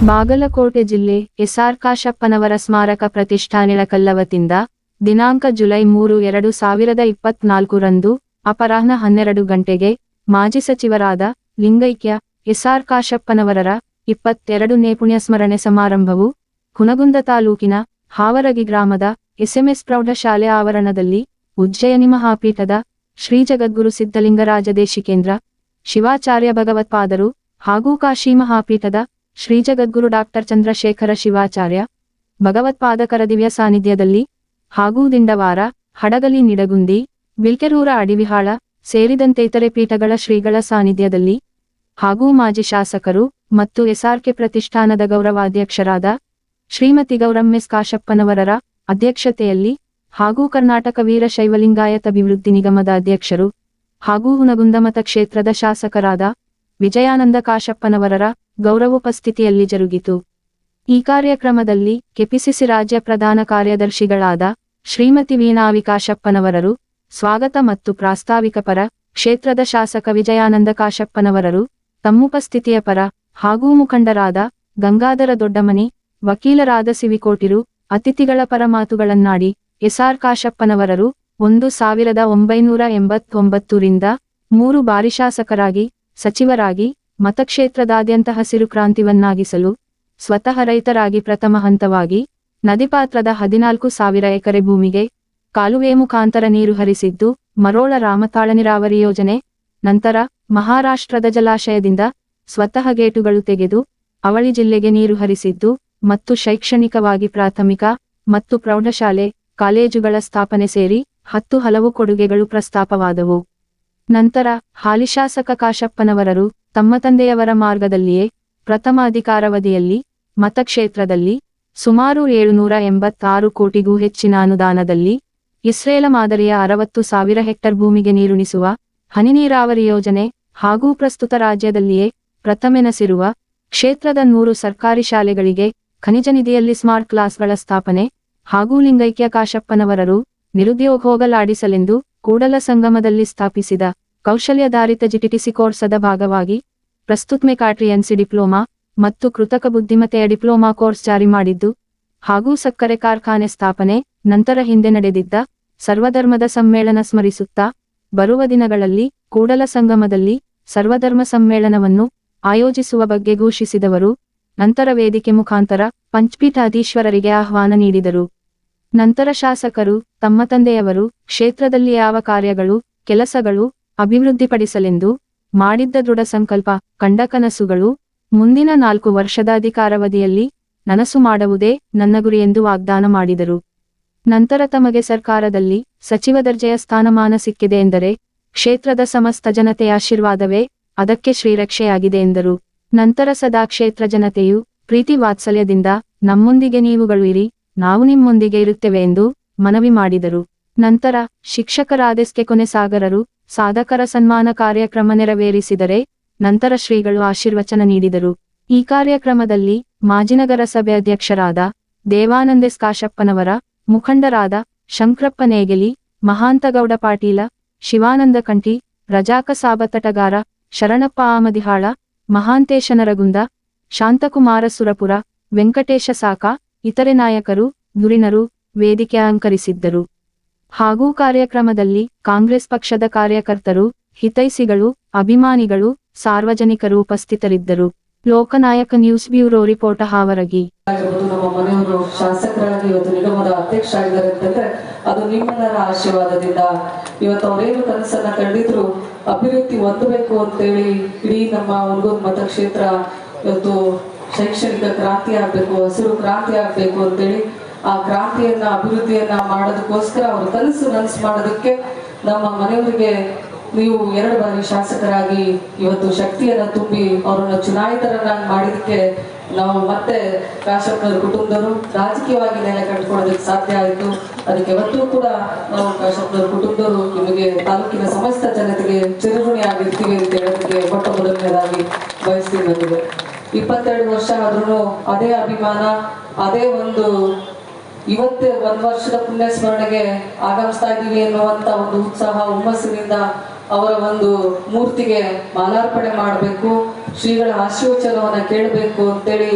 ಬಾಗಲಕೋಟೆ ಜಿಲ್ಲೆ ಎಸ್ಆರ್ ಕಾಶಪ್ಪನವರ ಸ್ಮಾರಕ ಪ್ರತಿಷ್ಠಾನಿಳ ಕಲ್ಲವತಿಂದ ದಿನಾಂಕ ಜುಲೈ ಮೂರು ಎರಡು ಸಾವಿರದ ಇಪ್ಪತ್ನಾಲ್ಕರಂದು ಅಪರಾಹ್ನ ಹನ್ನೆರಡು ಗಂಟೆಗೆ ಮಾಜಿ ಸಚಿವರಾದ ಲಿಂಗೈಕ್ಯ ಎಸ್ಆರ್ ಕಾಶಪ್ಪನವರರ ಇಪ್ಪತ್ತೆರಡು ನೇಪುಣ್ಯ ಸ್ಮರಣೆ ಸಮಾರಂಭವು ಹುನಗುಂದ ತಾಲೂಕಿನ ಹಾವರಗಿ ಗ್ರಾಮದ ಎಸ್ಎಂಎಸ್ ಪ್ರೌಢಶಾಲೆ ಆವರಣದಲ್ಲಿ ಉಜ್ಜಯನಿ ಮಹಾಪೀಠದ ಶ್ರೀ ಜಗದ್ಗುರು ಸಿದ್ಧಲಿಂಗರಾಜ ದೇಶಿಕೇಂದ್ರ ಶಿವಾಚಾರ್ಯ ಭಗವತ್ಪಾದರು ಹಾಗೂ ಕಾಶಿ ಮಹಾಪೀಠದ ಶ್ರೀ ಜಗದ್ಗುರು ಡಾಕ್ಟರ್ ಚಂದ್ರಶೇಖರ ಶಿವಾಚಾರ್ಯ, ಭಗವತ್ಪಾದಕರ ದಿವ್ಯ ಸಾನ್ನಿಧ್ಯದಲ್ಲಿ, ಹಾಗೂ ದಿಂಡವಾರ, ಹಡಗಲಿ ನಿಡಗುಂದಿ ಬಿಲ್ಕೆರೂರ ಅಡಿವಿಹಾಳ, ಸೇರಿದಂತೆ ಇತರೆ ಪೀಠಗಳ ಶ್ರೀಗಳ ಸಾನ್ನಿಧ್ಯದಲ್ಲಿ, ಹಾಗೂ ಮಾಜಿ ಶಾಸಕರು ಮತ್ತು ಎಸ್ಆರ್ಕೆ ಪ್ರತಿಷ್ಠಾನದ ಗೌರವಾಧ್ಯಕ್ಷರಾದ ಶ್ರೀಮತಿ ಗೌರಮ್ಮೆಸ್ ಕಾಶಪ್ಪನವರರ ಅಧ್ಯಕ್ಷತೆಯಲ್ಲಿ ಹಾಗೂ ಕರ್ನಾಟಕ ವೀರಶೈವಲಿಂಗಾಯತ ಅಭಿವೃದ್ಧಿ ನಿಗಮದ ಅಧ್ಯಕ್ಷರು ಹಾಗೂ ಹುನಗುಂದಮತ ಕ್ಷೇತ್ರದ ಶಾಸಕರಾದ ವಿಜಯಾನಂದ ಕಾಶಪ್ಪನವರರ ಗೌರವೋಪಸ್ಥಿತಿಯಲ್ಲಿ ಜರುಗಿತು. ಈ ಕಾರ್ಯಕ್ರಮದಲ್ಲಿ ಕೆಪಿಸಿಸಿ ರಾಜ್ಯ ಪ್ರಧಾನ ಕಾರ್ಯದರ್ಶಿಗಳಾದ ಶ್ರೀಮತಿ ವೀಣಾ ವಿಕಾಶಪ್ಪನವರರು, ಸ್ವಾಗತ ಮತ್ತು ಪ್ರಾಸ್ತಾವಿಕ ಪರ ಕ್ಷೇತ್ರದ ಶಾಸಕ ವಿಜಯಾನಂದ ಕಾಶಪ್ಪನವರರು, ತಮ್ಮುಪಸ್ಥಿತಿಯ ಪರ ಹಾಗೂ ಮುಖಂಡರಾದ ಗಂಗಾಧರ ದೊಡ್ಡಮನಿ, ವಕೀಲರಾದ ಸಿವಿಕೋಟಿರು, ಅತಿಥಿಗಳ ಪರ ಮಾತುಗಳನ್ನಾಡಿ ಎಸ್ಆರ್ ಕಾಶಪ್ಪನವರರು ಒಂದು ಸಾವಿರದ ಒಂಬೈನೂರ ಎಂಬತ್ತೊಂಬತ್ತರಿಂದ ಮೂರು ಬಾರಿ ಶಾಸಕರಾಗಿ, ಸಚಿವರಾಗಿ ಮತಕ್ಷೇತ್ರದಾದ್ಯಂತ ಹಸಿರು ಕ್ರಾಂತಿವನ್ನಾಗಿಸಲು ಸ್ವತಃ ರೈತರಾಗಿ ಪ್ರಥಮ ಹಂತವಾಗಿ ನದಿಪಾತ್ರದ ಹದಿನಾಲ್ಕು ಸಾವಿರ ಎಕರೆ ಭೂಮಿಗೆ ಕಾಲುವೆ ಮುಖಾಂತರ ನೀರು ಹರಿಸಿದ್ದು, ಮರೋಳ ರಾಮತಾಳ ನೀರಾವರಿ ಯೋಜನೆ ನಂತರ ಮಹಾರಾಷ್ಟ್ರದ ಜಲಾಶಯದಿಂದ ಸ್ವತಃ ಗೇಟುಗಳು ತೆಗೆದು ಅವಳಿ ಜಿಲ್ಲೆಗೆ ನೀರು ಹರಿಸಿದ್ದು ಮತ್ತು ಶೈಕ್ಷಣಿಕವಾಗಿ ಪ್ರಾಥಮಿಕ ಮತ್ತು ಪ್ರೌಢಶಾಲೆ, ಕಾಲೇಜುಗಳ ಸ್ಥಾಪನೆ ಸೇರಿ ಹತ್ತು ಹಲವು ಕೊಡುಗೆಗಳು ಪ್ರಸ್ತಾಪವಾದವು. ನಂತರ ಹಾಲಿ ಶಾಸಕ ಕಾಶಪ್ಪನವರರು ತಮ್ಮ ತಂದೆಯವರ ಮಾರ್ಗದಲ್ಲಿಯೇ ಪ್ರಥಮ ಅಧಿಕಾರಾವಧಿಯಲ್ಲಿ, ಮತಕ್ಷೇತ್ರದಲ್ಲಿ ಸುಮಾರು ಏಳುನೂರ ಎಂಬತ್ತಾರು ಕೋಟಿಗೂ ಹೆಚ್ಚಿನ ಅನುದಾನದಲ್ಲಿ ಇಸ್ರೇಲ ಮಾದರಿಯ ಅರವತ್ತು ಸಾವಿರ ಹೆಕ್ಟರ್ ಭೂಮಿಗೆ ನೀರುಣಿಸುವ ಹನಿ ನೀರಾವರಿ ಯೋಜನೆ ಹಾಗೂ ಪ್ರಸ್ತುತ ರಾಜ್ಯದಲ್ಲಿಯೇ ಪ್ರಥಮೆನಸಿರುವ ಕ್ಷೇತ್ರದ ನೂರು ಸರ್ಕಾರಿ ಶಾಲೆಗಳಿಗೆ ಖನಿಜ ನಿಧಿಯಲ್ಲಿ ಸ್ಮಾರ್ಟ್ ಕ್ಲಾಸ್ಗಳ ಸ್ಥಾಪನೆ ಹಾಗೂ ಲಿಂಗೈಕ್ಯ ಕಾಶಪ್ಪನವರರು ನಿರುದ್ಯೋಗ ಹೋಗಲಾಡಿಸಲೆಂದು ಕೂಡಲ ಸಂಗಮದಲ್ಲಿ ಸ್ಥಾಪಿಸಿದ ಕೌಶಲ್ಯಾಧಾರಿತ ಜಿಟಿಟಿಸಿ ಕೋರ್ಸದ ಭಾಗವಾಗಿ ಪ್ರಸ್ತುತ್ಮೆಕಾಟ್ರಿಯನ್ಸಿ ಡಿಪ್ಲೊಮಾ ಮತ್ತು ಕೃತಕ ಬುದ್ಧಿಮತ್ತೆಯ ಡಿಪ್ಲೊಮಾ ಕೋರ್ಸ್ ಜಾರಿ ಮಾಡಿದ್ದು, ಹಾಗೂ ಸಕ್ಕರೆ ಕಾರ್ಖಾನೆ ಸ್ಥಾಪನೆ ನಂತರ ಹಿಂದೆ ನಡೆದಿದ್ದ ಸರ್ವಧರ್ಮದ ಸಮ್ಮೇಳನ ಸ್ಮರಿಸುತ್ತಾ, ಬರುವ ದಿನಗಳಲ್ಲಿ ಕೂಡಲ ಸಂಗಮದಲ್ಲಿ ಸರ್ವಧರ್ಮ ಸಮ್ಮೇಳನವನ್ನು ಆಯೋಜಿಸುವ ಬಗ್ಗೆ ಘೋಷಿಸಿದವರು, ನಂತರ ವೇದಿಕೆ ಮುಖಾಂತರ ಪಂಚ್ಪೀಠಾಧೀಶ್ವರರಿಗೆ ಆಹ್ವಾನ ನೀಡಿದರು. ನಂತರ ಶಾಸಕರು, ತಮ್ಮ ತಂದೆಯವರು, ಕ್ಷೇತ್ರದಲ್ಲಿ ಯಾವ ಕಾರ್ಯಗಳು, ಕೆಲಸಗಳು ಅಭಿವೃದ್ಧಿಪಡಿಸಲೆಂದು ಮಾಡಿದ್ದ ದೃಢ ಸಂಕಲ್ಪ, ಕಂಡ ಕನಸುಗಳು, ಮುಂದಿನ ನಾಲ್ಕು ವರ್ಷದ ಅಧಿಕಾರಾವಧಿಯಲ್ಲಿ ನನಸು ಮಾಡುವುದೇ ನನ್ನ ಗುರಿ ಎಂದು ವಾಗ್ದಾನ ಮಾಡಿದರು. ನಂತರ ತಮಗೆ ಸರ್ಕಾರದಲ್ಲಿ ಸಚಿವ ದರ್ಜೆಯ ಸ್ಥಾನಮಾನ ಸಿಕ್ಕಿದೆ ಎಂದರೆ, ಕ್ಷೇತ್ರದ ಸಮಸ್ತ ಜನತೆಯ ಆಶೀರ್ವಾದವೇ ಅದಕ್ಕೆ ಶ್ರೀರಕ್ಷೆಯಾಗಿದೆ ಎಂದರು. ನಂತರ ಸದಾ ಕ್ಷೇತ್ರ ಜನತೆಯು ಪ್ರೀತಿ ವಾತ್ಸಲ್ಯದಿಂದ ನಮ್ಮೊಂದಿಗೆ ನೀವುಗಳು ಇರಿ. ನಾವು ನಿಮ್ಮೊಂದಿಗೆ ಇರುತ್ತೇವೆ ಎಂದು ಮನವಿ ಮಾಡಿದರು. ನಂತರ ಶಿಕ್ಷಕರಾದೆಸ್ಕೆ ಕೊನೆಸಾಗರರು ಸಾಧಕರ ಸನ್ಮಾನ ಕಾರ್ಯಕ್ರಮ ನೆರವೇರಿಸಿದರೆ ನಂತರ ಶ್ರೀಗಳು ಆಶೀರ್ವಚನ ನೀಡಿದರು. ಈ ಕಾರ್ಯಕ್ರಮದಲ್ಲಿ ಮಾಜಿ ಸಭೆ ಅಧ್ಯಕ್ಷರಾದ ದೇವಾನಂದೆಸ್ ಕಾಶಪ್ಪನವರ ಮುಖಂಡರಾದ ಶಂಕ್ರಪ್ಪ ನೇಗಿಲಿ, ಮಹಾಂತಗೌಡ ಪಾಟೀಲ, ಶಿವಾನಂದ ಕಂಠಿ, ರಜಾಕ ಸಾಬತಟಗಾರ ಶರಣಪ್ಪ ಆಮದಿಹಾಳ ಮಹಾಂತೇಶನರಗುಂದ ಶಾಂತಕುಮಾರ ಸುರಪುರ, ವೆಂಕಟೇಶ ಸಾಕ ಇತರೆ ನಾಯಕರು ಧುರಿಣರು ವೇದಿಕೆ ಅಲಂಕರಿಸಿದ್ದರು. ಹಾಗೂ ಕಾರ್ಯಕ್ರಮದಲ್ಲಿ ಕಾಂಗ್ರೆಸ್ ಪಕ್ಷದ ಕಾರ್ಯಕರ್ತರು ಹಿತೈಸಿಗಳು ಅಭಿಮಾನಿಗಳು, ಸಾರ್ವಜನಿಕರು ಉಪಸ್ಥಿತರಿದ್ದರು. Loknayak news bureau report Havaragi. ನಮ್ಮ ಮನೆಯವರು ಶಾಸಕರಾಗಿ ಇವತ್ತು ನಿಗಮದ ಅಧ್ಯಕ್ಷ ಆಗಿದ್ದಾರೆ ಅಂತಂದ್ರೆ ಅದು ನಿಮ್ಮೆಲ್ಲರ ಆಶೀರ್ವಾದದಿಂದ ಇವತ್ತು ಅವರೇನು ಕನಸನ್ನ ಕಂಡಿದ್ರು ಅಭಿವೃದ್ಧಿ ಹೊಂದಬೇಕು ಅಂತೇಳಿ ಇಡೀ ನಮ್ಮ ಒಂದೊಂದು ಮತಕ್ಷೇತ್ರ ಇವತ್ತು ಶೈಕ್ಷಣಿಕ ಕ್ರಾಂತಿ ಆಗ್ಬೇಕು, ಹಸಿರು ಕ್ರಾಂತಿ ಆಗ್ಬೇಕು ಅಂತೇಳಿ ಆ ಕ್ರಾಂತಿಯನ್ನ, ಅಭಿವೃದ್ಧಿಯನ್ನ ಮಾಡೋದಕ್ಕೋಸ್ಕರ ಅವ್ರ ಕನಸು ನನಸು ಮಾಡೋದಕ್ಕೆ ನಮ್ಮ ಮನೆಯವರಿಗೆ ನೀವು ಎರಡು ಬಾರಿ ಶಾಸಕರಾಗಿ ಇವತ್ತು ಶಕ್ತಿಯನ್ನ ತುಂಬಿ ಅವರನ್ನ ಚುನಾಯಿತರನ್ನಾಗಿ ಮಾಡಿದಕ್ಕೆ ನಾವು ಮತ್ತೆ ಕಾಶಪ್ಪನವ್ರ ಕುಟುಂಬದವರು ರಾಜಕೀಯವಾಗಿ ನೆಲೆ ಕಟ್ಕೊಳ್ಳೋದಕ್ಕೆ ಸಾಧ್ಯ ಆಯಿತು. ಅದಕ್ಕೆ ಯಾವತ್ತೂ ಕೂಡ ನಾವು ಕಾಶಪ್ಪನವ್ರ ಕುಟುಂಬದವರು ನಿಮಗೆ ತಾಲೂಕಿನ ಸಮಸ್ತ ಜನತೆಗೆ ಚಿರಋಣಿ ಆಗಿರ್ತೀವಿ ಅಂತ ಹೇಳೋದಕ್ಕೆ ಮೊಟ್ಟ ಮೊದಲನೇದಾಗಿ ಬಯಸ್ತೀವಿ ಬಂದಿದೆ ಇಪ್ಪತ್ತೆರಡು ವರ್ಷ ಆದ್ರೂ ಅದೇ ಅಭಿಮಾನ, ಅದೇ ಒಂದು ಇವತ್ತೇ ಒಂದು ವರ್ಷದ ಪುಣ್ಯ ಸ್ಮರಣೆಗೆ ಆಗಮಿಸ್ತಾ ಇದ್ದೀವಿ ಎನ್ನುವಂತ ಒಂದು ಉತ್ಸಾಹ, ಹುಮ್ಮಸ್ಸಿನಿಂದ ಅವರ ಒಂದು ಮೂರ್ತಿಗೆ ಮಾಲಾರ್ಪಣೆ ಮಾಡಬೇಕು, ಶ್ರೀಗಳ ಆಶೀರ್ವಚನವನ್ನ ಕೇಳಬೇಕು ಅಂತೇಳಿ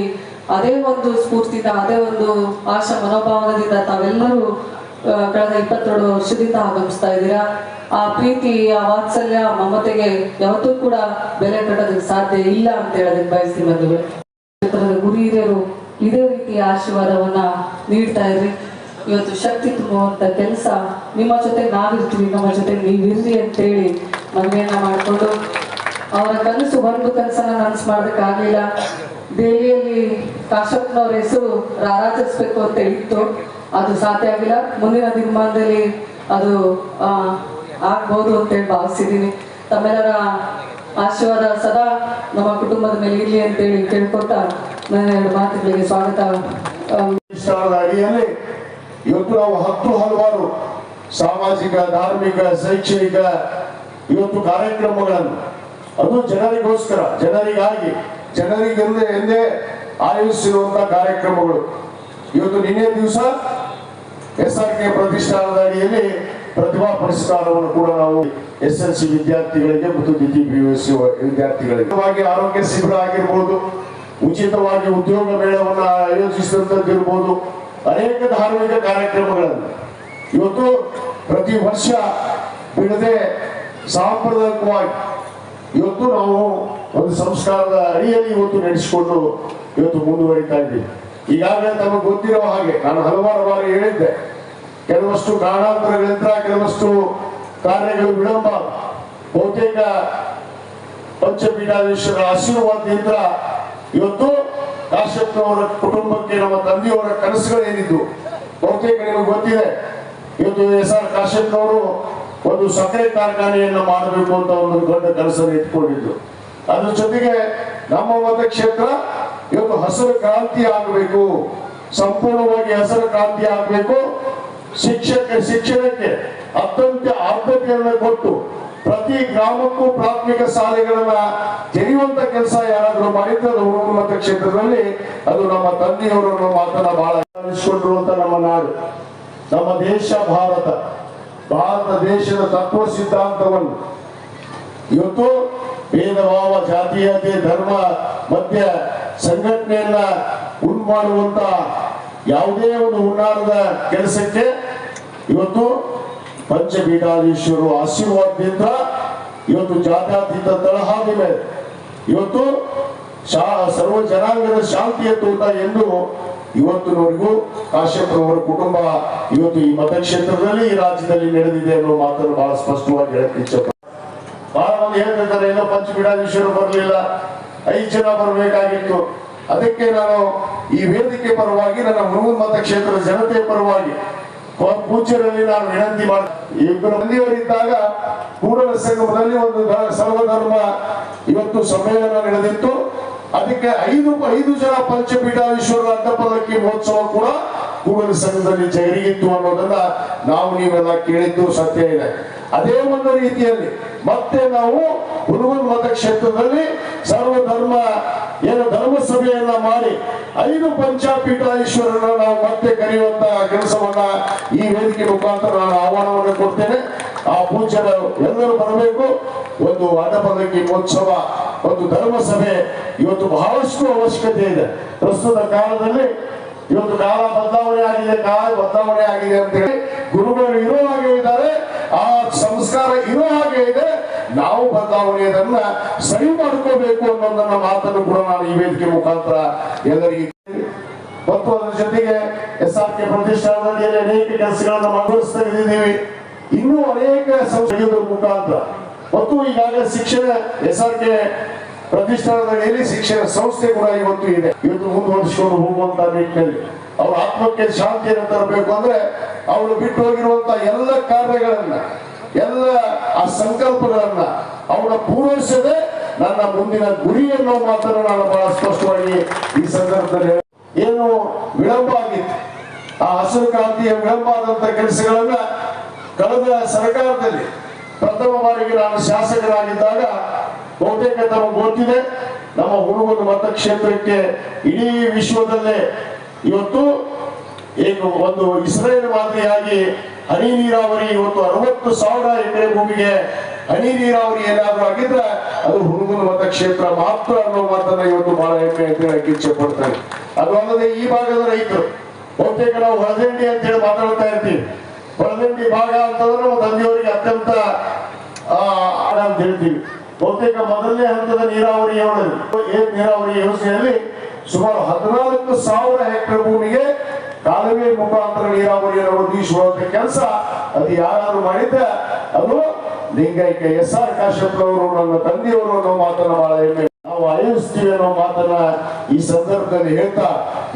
ಅದೇ ಒಂದು ಸ್ಫೂರ್ತಿಯಿಂದ, ಅದೇ ಒಂದು ಆಶಾ ಮನೋಭಾವನದಿಂದ ತಾವೆಲ್ಲರೂ ಕಳೆದ ಇಪ್ಪತ್ತೆರಡು ವರ್ಷದಿಂದ ಆಗಮಿಸ್ತಾ ಇದ್ದೀರಾ. ಆ ಪ್ರೀತಿ, ಆ ವಾತ್ಸಲ್ಯ ಮಮತೆಗೆ ಯಾವತ್ತೂ ಕೂಡ ಬೆಲೆ ಕಟ್ಟೋದಕ್ಕೆ ಸಾಧ್ಯ ಇಲ್ಲ ಅಂತ ಹೇಳೋದಕ್ಕೆ ಬಯಸ್ತೀನಿ ಬಂಧುಗಳು. ಗುರು ಹಿರಿಯರು ಇದೇ ರೀತಿಯ ಆಶೀರ್ವಾದವನ್ನ ನೀಡ್ತಾ ಇದ್ರಿ ಇವತ್ತು ಶಕ್ತಿ ತುಂಬುವಂತ ಕೆಲಸ ನಿಮ್ಮ ಜೊತೆ ನಾವಿರ್ತೀವಿ, ನಮ್ಮ ಜೊತೆ ನೀವಿರ್ರಿ ಅಂತೇಳಿ ಮದುವೆಯನ್ನ ಮಾಡಿಕೊಂಡು ಅವರ ಕನಸು ಒಂದು ಕನಸನ್ನ ನನಸು ಮಾಡೋದಕ್ಕಾಗಲಿಲ್ಲ ದೇವಿಯಲ್ಲಿ ಕಾಶಪ್ಪನವ್ರ ಹೆಸರು ರಾರಾಜಿಸ್ಬೇಕು ಅಂತ ಇತ್ತು ಅದು ಸಾಧ್ಯ ಆಗಿಲ್ಲ. ಮುಂದಿನ ದಿನಮಾನದಲ್ಲಿ ಅದು ಆಗ್ಬೋದು ಅಂತೇಳಿ ಭಾವಿಸಿದ್ದೀನಿ. ತಮ್ಮೆಲ್ಲರ ಆಶೀರ್ವಾದ ಸದಾ ನಮ್ಮ ಕುಟುಂಬದ ಮೇಲೆ ಇರಲಿ ಅಂತೇಳಿ ಹೇಳಿ ನನ್ನ ಎರಡು ಮಾತುಗಳಿಗೆ ಸ್ವಾಗತ. ಅಡಿಯಲ್ಲಿ ಇವತ್ತು ನಾವು ಹತ್ತು ಹಲವಾರು ಸಾಮಾಜಿಕ, ಧಾರ್ಮಿಕ, ಶೈಕ್ಷಣಿಕ ಇವತ್ತು ಕಾರ್ಯಕ್ರಮಗಳನ್ನು. ಅದು ಜನರಿಗೋಸ್ಕರ, ಜನರಿಗಾಗಿ ಜನರಿಗೆಂದೇ ಎಂದೇ ಆಯೋಜಿಸಿರುವಂತಹ ಕಾರ್ಯಕ್ರಮಗಳು. ಇವತ್ತು ನಿನ್ನೆ ದಿವಸ ಎಸ್ ಆರ್ ಕೆ ಪ್ರತಿಷ್ಠಾನದ ಅಡಿಯಲ್ಲಿ ಪ್ರತಿಭಾ ಪುರಸ್ಕಾರವನ್ನು ಕೂಡ ನಾವು ಎಸ್ ಎಲ್ ಸಿ ವಿದ್ಯಾರ್ಥಿಗಳಿಗೆ ಮತ್ತು ದ್ವಿತೀಯ ಪಿ ಯು ಸಿ ವಿದ್ಯಾರ್ಥಿಗಳಿಗೆ ಆರೋಗ್ಯ ಶಿಬಿರ ಆಗಿರ್ಬೋದು, ಉಚಿತವಾಗಿ ಉದ್ಯೋಗ ಮೇಳವನ್ನು ಆಯೋಜಿಸಿದಂಥದ್ದಿರ್ಬೋದು, ಅನೇಕ ಧಾರ್ಮಿಕ ಕಾರ್ಯಕ್ರಮಗಳನ್ನು ಇವತ್ತು ಪ್ರತಿ ವರ್ಷ ಬಿಡದೆ ಸಾಂಪ್ರದಾಯಿಕವಾಗಿ ಇವತ್ತು ನಾವು ಒಂದು ಸಂಸ್ಕಾರದ ಅಡಿಯಲ್ಲಿ ಇವತ್ತು ನಡೆಸಿಕೊಂಡು ಇವತ್ತು ಮುಂದುವರಿತಾ ಇದ್ದೀವಿ. ಈಗಾಗಲೇ ತಮಗೆ ಗೊತ್ತಿರೋ ಹಾಗೆ ನಾನು ಹಲವಾರು ಬಾರಿ ಹೇಳಿದ್ದೆ ಕೆಲವಷ್ಟು ಕಾರಣಾಂತರಗಳಿಂದ ಕೆಲವಷ್ಟು ಕಾರ್ಯಗಳು ವಿಳಂಬ, ಬಹುತೇಕ ಪಂಚಪೀಠಾಧೀಶರ ಆಶೀರ್ವಾದದಿಂದ ಇವತ್ತು ಕಾಶ್ಯಪ್ನವರ ಕುಟುಂಬಕ್ಕೆ ನಮ್ಮ ತಂದೆಯವರ ಕನಸುಗಳೇನಿದ್ದು, ಬಹುತೇಕ ನಿಮಗೆ ಗೊತ್ತಿದೆ, ಇವತ್ತು ಎಸ್ ಆರ್ ಕಾಶ್ಯಪ್ನವರು ಒಂದು ಸಕ್ಕರೆ ಕಾರ್ಖಾನೆಯನ್ನು ಮಾಡಬೇಕು ಅಂತ ಒಂದು ದೊಡ್ಡ ಕನಸನ್ನು ಇಟ್ಕೊಂಡಿದ್ದು ಅದ್ರ ಜೊತೆಗೆ ನಮ್ಮ ಮತಕ್ಷೇತ್ರ ಇವತ್ತು ಹಸಿರು ಕ್ರಾಂತಿ ಆಗಬೇಕು, ಸಂಪೂರ್ಣವಾಗಿ ಹಸಿರು ಕ್ರಾಂತಿ ಆಗಬೇಕು. ಶಿಕ್ಷಕ ಶಿಕ್ಷಣಕ್ಕೆ ಅತ್ಯಂತ ಆದ್ಯತೆಯನ್ನು ಕೊಟ್ಟು ಪ್ರತಿ ಗ್ರಾಮಕ್ಕೂ ಪ್ರಾಥಮಿಕ ಶಾಲೆಗಳನ್ನ ತೆರೆಯುವಂತ ಕೆಲಸ ಯಾರಾದರೂ ಮಾಡಿದ್ರೆ ಮತ ಕ್ಷೇತ್ರದಲ್ಲಿ ಅದು ನಮ್ಮ ತಂದೆಯವರು ಮಾತನ್ನ ಬಹಳ ಅಂತ ನಮ್ಮ ನಾಡು. ನಮ್ಮ ದೇಶ ಭಾರತ. ಭಾರತ ದೇಶದ ತತ್ವ ಸಿದ್ಧಾಂತವನ್ನು. ಇವತ್ತು ಭೇದ ಭಾವ ಜಾತೀಯತೆ, ಧರ್ಮ, ಮಧ್ಯ ಸಂಘಟನೆಯನ್ನ ಉಂಟು ಮಾಡುವಂತ ಯಾವುದೇ ಒಂದು ಹುನ್ನಾರದ ಕೆಲಸಕ್ಕೆ ಇವತ್ತು ಪಂಚಪೀಠಾಧೀಶರು ಆಶೀರ್ವಾದದಿಂದ ಇವತ್ತು ಜಾತ್ಯಾತೀತ ತಳಹಾದಿ ಮೇಲೆ. ಇವತ್ತು ಸರ್ವ ಜನಾಂಗದ ಶಾಂತಿಯ ತೋಟ ಎಂದು ಇವತ್ತಿನವರೆಗೂ ಕಾಶ್ಯಪ್ರವರ ಕುಟುಂಬ ಇವತ್ತು ಈ ಮತಕ್ಷೇತ್ರದಲ್ಲಿ, ಈ ರಾಜ್ಯದಲ್ಲಿ ನಡೆದಿದೆ ಅನ್ನೋ ಮಾತನ್ನು ಬಹಳ ಸ್ಪಷ್ಟವಾಗಿ ಹೇಳಕ್ಕೆ ಇಚ್ಛೆ ಬಹಳ ಮಂದಿ ಹೇಳ್ತಿದ್ದಾರೆ ಏನೋ ಪಂಚಪೀಠಾಧೀಶರು ಬರಲಿಲ್ಲ. ಐದು ಜನ ಬರಬೇಕಾಗಿತ್ತು. ಅದಕ್ಕೆ ನಾನು ಈ ವೇದಿಕೆ ಪರವಾಗಿ, ನನ್ನ ಮೃಗ ಮತಕ್ಷೇತ್ರದ ಜನತೆಯ ಪರವಾಗಿ ಪೂ- ಪೂಜ್ಯರಲ್ಲಿ ನಾನು ವಿನಂತಿ ಮಾಡಿ ಇಬ್ಬರು ಮಂದಿಯವರಿದ್ದಾಗ ಕೂಡಲ ಸಂಗಮದಲ್ಲಿ ಒಂದು ಸರ್ವಧರ್ಮ ಇವತ್ತು ಸಮ್ಮೇಳನ ನಡೆದಿತ್ತು. ಅದಕ್ಕೆ ಐದು ಐದು ಜನ ಪಂಚಪೀಠಾಧೀಶ್ವರ ಅಡ್ಡಪಲ್ಲಕ್ಕಿ ಮಹೋತ್ಸವ ಕೂಡ ಕೂಡಲ ಸಂಘದಲ್ಲಿ ಜರುಗಿತ್ತು ಅನ್ನೋದನ್ನ ನಾವು ನೀವೆಲ್ಲ ಕೇಳಿದ್ದು ಸತ್ಯ ಇದೆ. ಅದೇ ಒಂದು ರೀತಿಯಲ್ಲಿ ಮತ್ತೆ ನಾವು ಹುಡುಗನ ಮತಕ್ಷೇತ್ರದಲ್ಲಿ ಸರ್ವಧರ್ಮ ಏನು ಧರ್ಮ ಸಭೆಯನ್ನ ಮಾಡಿ ಐದು ಪಂಚಾಪೀಠಾಧೀಶ್ವರನ್ನ ನಾವು ಮತ್ತೆ ಕರೆಯುವಂತ ಕೆಲಸವನ್ನ ಈ ವೇದಿಕೆ ಮುಖಾಂತರ ನಾನು ಆಹ್ವಾನವನ್ನು ಕೊಡ್ತೇನೆ. ಆ ಪೂಜೆಗಳು ಎಲ್ಲರೂ ಬರಬೇಕು. ಒಂದು ಅಡ್ಡಪಲ್ಲಕ್ಕಿ ಮಹೋತ್ಸವ, ಒಂದು ಧರ್ಮ ಸಭೆ ಇವತ್ತು ಬಹಳಷ್ಟು ಅವಶ್ಯಕತೆ ಇದೆ. ಪ್ರಸ್ತುತ ಕಾಲದಲ್ಲಿ ಇವತ್ತು ಕಾಲ ಬದಲಾವಣೆ ಆಗಿದೆ, ಕಾಲ ಬದಲಾವಣೆ ಆಗಿದೆ ಅಂತ ಹೇಳಿ ಗುರುಗಳು ಇರೋ ಹಾಗೆ ಇದ್ದಾರೆ. ಆ ಸಂಸ್ಕಾರ ಇರೋ ಹಾಗೆ ಇದೆ. ನಾವು ಬದಲಾವಣೆಯನ್ನ ಸರಿ ಮಾಡ್ಕೋಬೇಕು ಅನ್ನೋದನ್ನ ಮಾತನ್ನು ಕೂಡ ನಾನು ಈ ವೇದಿಕೆ ಮುಖಾಂತರ ಎಲ್ಲರಿಗೆ ಮತ್ತು ಅದರ ಜೊತೆಗೆ ಎಸ್ ಆರ್ ಕೆ ಪ್ರತಿಷ್ಠಾನದಲ್ಲಿ ಅನೇಕ ಕೆಲಸಗಳನ್ನು ಮುಂದುವರಿಸ್ತಾ ಇದ್ದೀವಿ. ಇನ್ನೂ ಅನೇಕ ಸಂಸ್ಥೆಗಳ ಮುಖಾಂತರ. ಮತ್ತು ಈಗಾಗಲೇ ಶಿಕ್ಷಣ ಎಸ್ ಆರ್ ಕೆ ಪ್ರತಿಷ್ಠಾನದಲ್ಲಿ ಶಿಕ್ಷಣ ಸಂಸ್ಥೆ ಕೂಡ ಇವತ್ತು ಇದೆ. ಇವತ್ತು ಮುಂದುವರಿಸಿಕೊಂಡು ಹೋಗುವಂತ ನಿಟ್ಟಿನಲ್ಲಿ. ಅವ್ರ ಆತ್ಮಕ್ಕೆ ಶಾಂತಿಯನ್ನು ತರಬೇಕು ಅಂದ್ರೆ ಅವರು ಬಿಟ್ಟು ಹೋಗಿರುವಂತ ಎಲ್ಲ ಕಾರ್ಯಗಳನ್ನ ಎಲ್ಲ ಆ ಸಂಕಲ್ಪಗಳನ್ನ ಅವರ ಪೂರೈಸದೆ ನನ್ನ ಮುಂದಿನ ಗುರಿ ಅನ್ನೋ ಮಾತನ್ನು ನಾನು ಬಹಳ ಸ್ಪಷ್ಟವಾಗಿ ಈ ಸಂದರ್ಭದಲ್ಲಿ ಏನು ವಿಳಂಬ ಆಗಿತ್ತು. ಆ ಹಸಿರು ಕ್ರಾಂತಿಯ ವಿಳಂಬ ಆದಂತ ಕೆಲಸಗಳನ್ನ ಕಳೆದ ಸರ್ಕಾರದಲ್ಲಿ ಪ್ರಥಮ ಬಾರಿಗೆ ನಾನು ಶಾಸಕರಾಗಿದ್ದಾಗ ಬಹುತೇಕ ತಮಗೆ ಗೊತ್ತಿದೆ. ನಮ್ಮ ಹುಡುಗನ ಮತಕ್ಷೇತ್ರಕ್ಕೆ ಇಡೀ ವಿಶ್ವದಲ್ಲೇ ಇವತ್ತು ಏನು ಒಂದು ಇಸ್ರೇಲ್ ಮಾದರಿಯಾಗಿ ಹನಿ ನೀರಾವರಿ ಇವತ್ತು ಅರವತ್ತು ಸಾವಿರ ಎಕರೆ ಭೂಮಿಗೆ ಹನಿ ನೀರಾವರಿ ಏನಾದ್ರೂ ಆಗಿದ್ರೆ ಅದು ಹುಡುಗನ ಮತಕ್ಷೇತ್ರ ಮಾತ್ರ ಅನ್ನೋ ಮಾತನ್ನ ಇವತ್ತು ಬಹಳ ಹೆಮ್ಮೆ ಅಂತ ಇಚ್ಛೆ ಪಡ್ತಾರೆ ಅದು ಅಲ್ಲದೆ ಈ ಭಾಗದ ರೈತರು. ಬಹುತೇಕ ನಾವು ಹೊಳದಂಡಿ ಅಂತ ಹೇಳಿ ಮಾತಾಡ್ತಾ ಇರ್ತೀವಿ. ಹೊಳದಂಡಿ ಭಾಗ ಅಂತಂದ್ರೆ ನಮ್ಮ ತಂದೆಯವರಿಗೆ ಅತ್ಯಂತ ಆಡ ಅಂತ ಹೇಳ್ತೀವಿ. ಬಹುತೇಕ ಮೊದಲನೇ ಹಂತದ ನೀರಾವರಿ ಏನ್ ನೀರಾವರಿ ಯೋಜನೆಯಲ್ಲಿ ಸುಮಾರು ಹದಿನಾಲ್ಕು ಸಾವಿರ ಹೆಕ್ಟೇರ್ ಭೂಮಿಗೆ ಕಾಲುವೆ ಮುಖಾಂತರ ನೀರಾವರಿಯನ್ನು ಒದಗಿಸುವಂತ ಕೆಲಸ. ಅದು ಯಾರಾದ್ರೂ ಮಾಡಿದ್ದ ಅದು ಲಿಂಗೈಕ ಎಸ್ ಆರ್ ಕಾಶ್ಯಪ್ರವರು ನನ್ನ ತಂದೆಯವರು ಅನ್ನೋ ಮಾತನ್ನ ಬಹಳ ಹೆಮ್ಮೆ. ನಾವು ಆಯೋಜಿಸ್ತೀವಿ ಅನ್ನೋ ಮಾತನ್ನ ಈ ಸಂದರ್ಭದಲ್ಲಿ ಹೇಳ್ತಾ,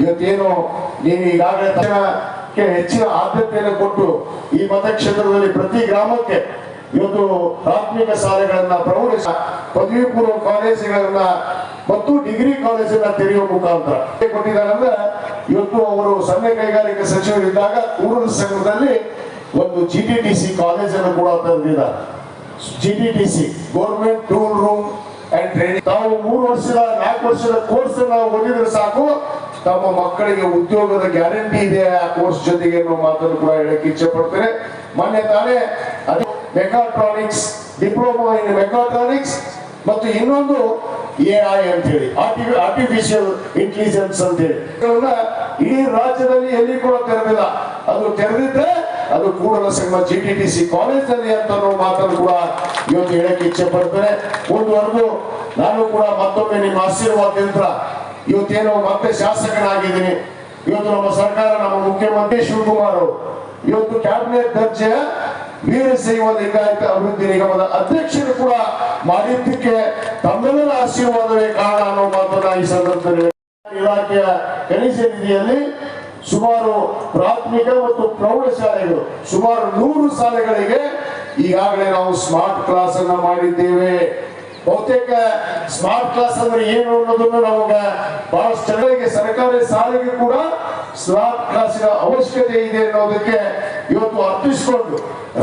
ಇವತ್ತೇನು ನೀವು ಈಗಾಗಲೇ ಹೆಚ್ಚಿನ ಆದ್ಯತೆಯನ್ನು ಕೊಟ್ಟು ಈ ಮತಕ್ಷೇತ್ರದಲ್ಲಿ ಪ್ರತಿ ಗ್ರಾಮಕ್ಕೆ ಇವತ್ತು ಪ್ರಾಥಮಿಕ ಶಾಲೆಗಳನ್ನ ಪ್ರೌಢ ಪದವಿ ಪೂರ್ವ ಕಾಲೇಜುಗಳನ್ನ ಮತ್ತು ಡಿಗ್ರಿ ಕಾಲೇಜನ್ನ ತೆರೆಯುವ ಮುಖಾಂತರ. ಕೊಟ್ಟಿದ್ದಾರೆ ಅಂದ್ರೆ ಇವತ್ತು ಅವರು ಸಣ್ಣ ಕೈಗಾರಿಕೆ ಸಚಿವರಿದ್ದಾಗ ಕೂಡಲ ಸಂಘದಲ್ಲಿ ಒಂದು ಜಿ ಟಿ ಟಿ ಸಿ ಕಾಲೇಜನ್ನು ಕೂಡ ತಂದಿದ್ದಾರೆ G T T C government tool room and training ತಾವು ಮೂರು ವರ್ಷದ, ನಾಲ್ಕು ವರ್ಷದ ಕೋರ್ಸ್ ನಾವು ಓದಿದ್ರೆ ಸಾಕು. ತಮ್ಮ ಮಕ್ಕಳಿಗೆ ಉದ್ಯೋಗದ ಗ್ಯಾರಂಟಿ ಇದೆ ಆ ಕೋರ್ಸ್ ಜೊತೆಗೆ ಅನ್ನೋ ಮಾತನ್ನು ಕೂಡ ಹೇಳಕ್ಕೆ ಇಚ್ಛೆ ಪಡ್ತೇನೆ. ಮೊನ್ನೆ ತಾನೇ ಅದೇ ಮೆಕಾಟ್ರಾನಿಕ್ಸ್ ಡಿಪ್ಲೊಮಾ ಇನ್ ಮೆಕಾಟ್ರಾನಿಕ್ಸ್ ಮತ್ತು ಇನ್ನೊಂದು ಎ ಐ ಅಂತ ಹೇಳಿ ಆರ್ಟಿಫಿಷಿಯಲ್ ಇಂಟೆಲಿಜೆನ್ಸ್ ಅಂತ ಹೇಳಿ ಇವುಗಳನ್ನ ಇಡೀ ರಾಜ್ಯದಲ್ಲಿ ಎಲ್ಲಿ ಕೂಡ ತೆರೆದಿಲ್ಲ. ಅದು ತೆರೆದಿದ್ರೆ ಅದು ಕೂಡಲ ಸಿಂಹ ಜಿ ಟಿ ಟಿ ಸಿ ಕಾಲೇಜ್ನಲ್ಲಿ ಅಂತ ಮಾತನ್ನು ಕೂಡ ಇವತ್ತು ಹೇಳಕ್ಕೆ ಇಚ್ಛೆ ಪಡ್ತೇನೆ. ಮುಂದುವರೆದು ನಾನು ಕೂಡ ಮತ್ತೊಮ್ಮೆ ನಿಮ್ಮ ಆಶೀರ್ವಾದದಿಂದ ಇವತ್ತೇನೋ ಮತ್ತೆ ಶಾಸಕನಾಗಿದ್ದೀನಿ. ಇವತ್ತು ನಮ್ಮ ಸರ್ಕಾರ ನಮ್ಮ ಮುಖ್ಯಮಂತ್ರಿ ಶಿವಕುಮಾರ್ ಇವತ್ತು ಕ್ಯಾಬಿನೆಟ್ ದರ್ಜೆಯ ವೀರಶೈವ ಲಿಂಗಾಯತ ಅಭಿವೃದ್ಧಿ ನಿಗಮದ ಅಧ್ಯಕ್ಷರು ಕೂಡ ಮಾಡಿದ್ದಕ್ಕೆ ತಮ್ಮೆಲ್ಲರ ಆಶೀರ್ವಾದವೇ ಕಾರಣ ಅನ್ನೋ ಮಾತನ್ನ ಈ ಸಂದರ್ಭದಲ್ಲಿ ಇಲಾಖೆಯ ಕನಿಷ್ಠ ನಿಧಿಯಲ್ಲಿ ಸುಮಾರು ಪ್ರಾಥಮಿಕ ಮತ್ತು ಪ್ರೌಢಶಾಲೆಗಳು ಸುಮಾರು ನೂರು ಶಾಲೆಗಳಿಗೆ ಈಗಾಗಲೇ ನಾವು ಸ್ಮಾರ್ಟ್ ಕ್ಲಾಸ್ ಅನ್ನ ಮಾಡಿದ್ದೇವೆ. ಬಹುತೇಕ ಸ್ಮಾರ್ಟ್ ಕ್ಲಾಸ್ ಅಂದ್ರೆ ಏನು ಅನ್ನೋದನ್ನು ನಾವು ಬಹಳಷ್ಟು ಜನರಿಗೆ ಸರ್ಕಾರಿ ಶಾಲೆಗೆ ಕೂಡ ಸ್ಮಾರ್ಟ್ ಕ್ಲಾಸಿನ ಅವಶ್ಯಕತೆ ಇದೆ ಅನ್ನೋದಕ್ಕೆ ಇವತ್ತು ಅರ್ಥಿಸಿಕೊಂಡು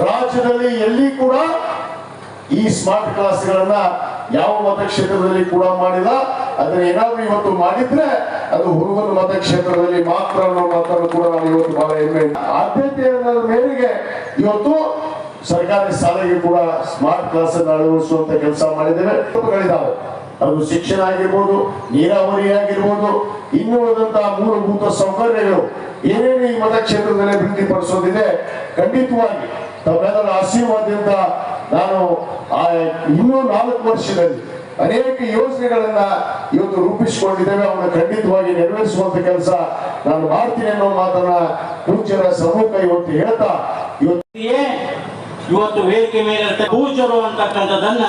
ರಾಜ್ಯದಲ್ಲಿ ಎಲ್ಲಿ ಕೂಡ ಈ ಸ್ಮಾರ್ಟ್ ಕ್ಲಾಸ್ಗಳನ್ನ ಯಾವ ಮತಕ್ಷೇತ್ರದಲ್ಲಿ ಕೂಡ ಮಾಡಿಲ್ಲ, ಅದನ್ನ ಏನಾದ್ರೂ ಇವತ್ತು ಮಾಡಿದ್ರೆ ಅದು ಹುಡುಗನ ಮತಕ್ಷೇತ್ರದಲ್ಲಿ ಮಾತ್ರ ಅನ್ನೋ ಮಾತನ್ನು ಕೂಡ ನಾವು ಇವತ್ತು ಬಹಳ ಹೆಮ್ಮೆ ಆದ್ಯತೆಯ ಮೇರೆಗೆ ಇವತ್ತು ಸರ್ಕಾರಿ ಶಾಲೆಗೆ ಕೂಡ ಸ್ಮಾರ್ಟ್ ಕ್ಲಾಸ್ ಅನ್ನು ಅಳವಡಿಸುವಂತ ಕೆಲಸ ಮಾಡಿದ್ದೇವೆ. ಅದು ಶಿಕ್ಷಣ ಆಗಿರ್ಬೋದು, ನೀರಾವರಿ ಆಗಿರ್ಬೋದು, ಇನ್ನೂ ಉಳಿದಂತಹ ಮೂಲಭೂತ ಸೌಕರ್ಯಗಳು ಏನೇನು ಈ ಮತಕ್ಷೇತ್ರದಲ್ಲಿ ಅಭಿವೃದ್ಧಿಪಡಿಸೋದಿದೆ, ಖಂಡಿತವಾಗಿ ತಮ್ಮೆಲ್ಲರ ಆಶೀರ್ವಾದದಿಂದ ನಾನು ಇನ್ನೂ ನಾಲ್ಕು ವರ್ಷದಲ್ಲಿ ಅನೇಕ ಯೋಜನೆಗಳನ್ನ ಇವತ್ತು ರೂಪಿಸಿಕೊಂಡಿದ್ದೇವೆ. ಅವನ್ನ ಖಂಡಿತವಾಗಿ ನೆರವೇರಿಸುವಂತ ಕೆಲಸ ನಾನು ಮಾಡ್ತೀನಿ ಅನ್ನೋ ಮಾತನ್ನ ಪೂಜ್ಯರ ಸಮ್ಮುಖ ಇವತ್ತು ಹೇಳ್ತಾ, ಇವತ್ತು ಇವತ್ತು ವೇದಿಕೆ ಮೇಲೆ ಪೂಜರು ಅಂತಕ್ಕಂಥದ್ದನ್ನ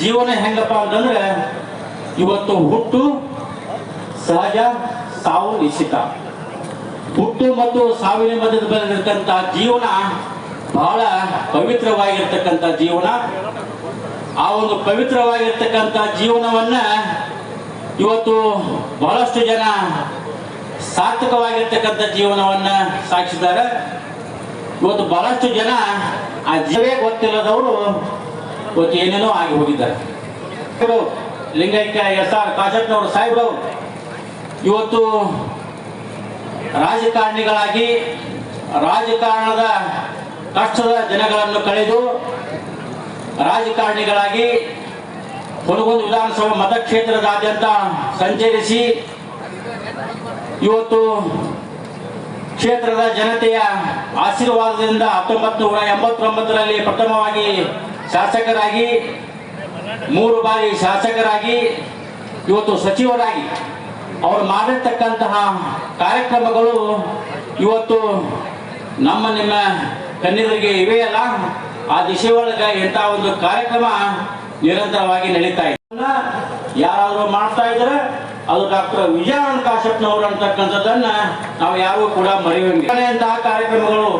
ಜೀವನ ಹೆಂಗಪ್ಪ ಅಂತಂದ್ರೆ ಇವತ್ತು ಹುಟ್ಟು, ಸಹಜ, ಸಾವು, ನಿಶ್ಚಿತ. ಹುಟ್ಟು ಮತ್ತು ಸಾವಿನ ಮಧ್ಯದ ಬಂದಿರತಕ್ಕಂಥ ಜೀವನ ಬಹಳ ಪವಿತ್ರವಾಗಿರ್ತಕ್ಕಂಥ ಜೀವನ. ಆ ಒಂದು ಪವಿತ್ರವಾಗಿರ್ತಕ್ಕಂಥ ಜೀವನವನ್ನ ಇವತ್ತು ಬಹಳಷ್ಟು ಜನ ಸಾರ್ಥಕವಾಗಿರ್ತಕ್ಕಂಥ ಜೀವನವನ್ನ ಸಾಗಿಸಿದ್ದಾರೆ. ಇವತ್ತು ಬಹಳಷ್ಟು ಜನ ಆ ಜೀವೇ ಗೊತ್ತಿಲ್ಲದವರು ಏನೇನೋ ಆಗಿ ಹೋಗಿದ್ದಾರೆ. ಲಿಂಗೈಕ್ಯ ಎಸ್ ಆರ್ ಕಾಶಪ್ಪನವರು ಸಾಹೇಬ್ರವರು ಇವತ್ತು ರಾಜಕಾರಣಿಗಳಾಗಿ ರಾಜಕಾರಣದ ಕಷ್ಟದ ಜನಗಳನ್ನು ಕಳೆದು ರಾಜಕಾರಣಿಗಳಾಗಿ ಹುನಗುಂದ ವಿಧಾನಸಭಾ ಮತಕ್ಷೇತ್ರದಾದ್ಯಂತ ಸಂಚರಿಸಿ ಇವತ್ತು ಕ್ಷೇತ್ರದ ಜನತೆಯ ಆಶೀರ್ವಾದದಿಂದ ಹತ್ತೊಂಬತ್ತು ನೂರ ಎಂಬತ್ತೊಂಬತ್ತರಲ್ಲಿ ಪ್ರಥಮವಾಗಿ ಶಾಸಕರಾಗಿ, ಮೂರು ಬಾರಿ ಶಾಸಕರಾಗಿ, ಇವತ್ತು ಸಚಿವರಾಗಿ ಅವರು ಮಾಡಿರ್ತಕ್ಕಂತಹ ಕಾರ್ಯಕ್ರಮಗಳು ಇವತ್ತು ನಮ್ಮ ನಿಮ್ಮ ಕಣ್ಣೆದುರಿಗೆ ಇವೆಯಲ್ಲ ಆ ದಿಶೆ ಒಳಗೆ ಇಂಥ ಒಂದು ಕಾರ್ಯಕ್ರಮ ನಿರಂತರವಾಗಿ ನಡೀತಾ ಇದೆ. ಯಾರಾದರೂ ಮಾಡ್ತಾ ಇದ್ರೆ ಅದು ಡಾಕ್ಟರ್ ವಿಜಯಾನಂದ ಕಾಶಪ್ಪನವರು ಅಂತಕ್ಕಂಥದ್ದನ್ನ ನಾವು ಯಾರು ಕೂಡ ಮರೆಯುವಂಗಿಲ್ಲ ಅಂತಹ ಕಾರ್ಯಕ್ರಮಗಳು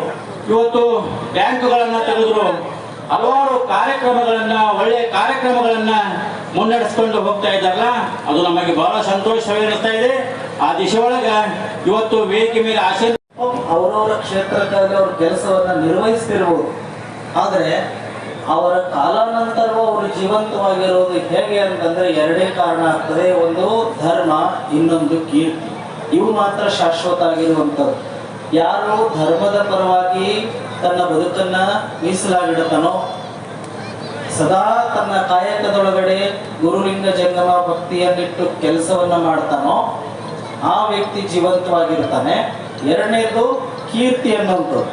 ಇವತ್ತು ಬ್ಯಾಂಕ್ಗಳನ್ನ ತೆಗೆದ್ರು. ಹಲವಾರು ಕಾರ್ಯಕ್ರಮಗಳನ್ನ ಒಳ್ಳೆಯ ಕಾರ್ಯಕ್ರಮಗಳನ್ನ ಮುನ್ನಡೆಸ್ಕೊಂಡು ಹೋಗ್ತಾ ಇದ್ದಾರಲ್ಲ, ಅದು ನಮಗೆ ಬಹಳ ಸಂತೋಷವೇನಿಸ್ತಾ ಇದೆ. ಆ ದಿಶೆ ಒಳಗ ಇವತ್ತು ವೇದಿಕೆ ಮೇಲೆ ಆಶೀರ್ವಾದ ಅವರವರ ಕ್ಷೇತ್ರಕ್ಕಾಗಿ ಅವ್ರ ಕೆಲಸವನ್ನ ನಿರ್ವಹಿಸ್ತಿರ್ಬೋದು. ಆದರೆ ಅವರ ಕಾಲಾನಂತರವೂ ಅವರು ಜೀವಂತವಾಗಿರೋದು ಹೇಗೆ ಅಂತಂದ್ರೆ ಎರಡೇ ಕಾರಣ ಆಗ್ತದೆ. ಒಂದು, ಧರ್ಮ, ಇನ್ನೊಂದು ಕೀರ್ತಿ. ಇವು ಮಾತ್ರ ಶಾಶ್ವತ ಆಗಿರುವಂಥದ್ದು. ಯಾರು ಧರ್ಮದ ಪರವಾಗಿ ತನ್ನ ಬದುಕನ್ನ ಮೀಸಲಾಗಿಡತಾನೋ ಸದಾ ತನ್ನ ಕಾಯಕದೊಳಗಡೆ ಗುರುಲಿಂಗ ಜಂಗಮ ಭಕ್ತಿಯನ್ನಿಟ್ಟು ಕೆಲಸವನ್ನ ಮಾಡ್ತಾನೋ, ಆ ವ್ಯಕ್ತಿ ಜೀವಂತವಾಗಿರ್ತಾನೆ. ಎರಡನೇದು ಕೀರ್ತಿ ಅನ್ನೋದು